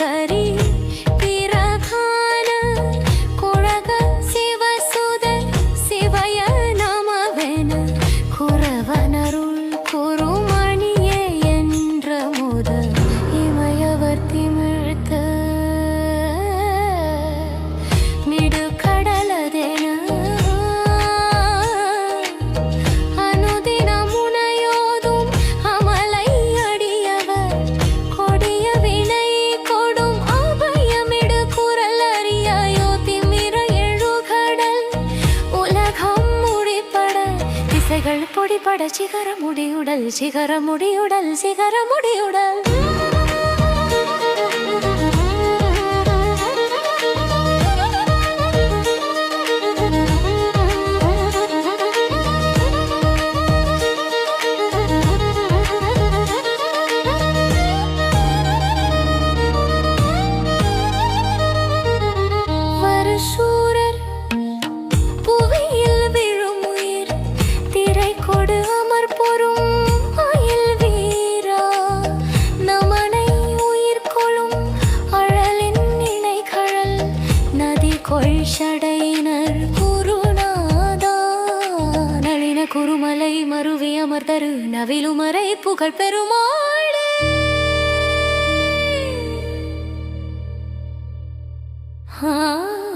करी பிடிபட சிகரமுடியுடல் சிகரமுடியுடல் சிகரமுடியுடல் குருநாதையினர் குருநாதா. நளின குருமலை மருவி அமர்தரு நவிலுமறை புகழ் பெருமாளே. ஆ.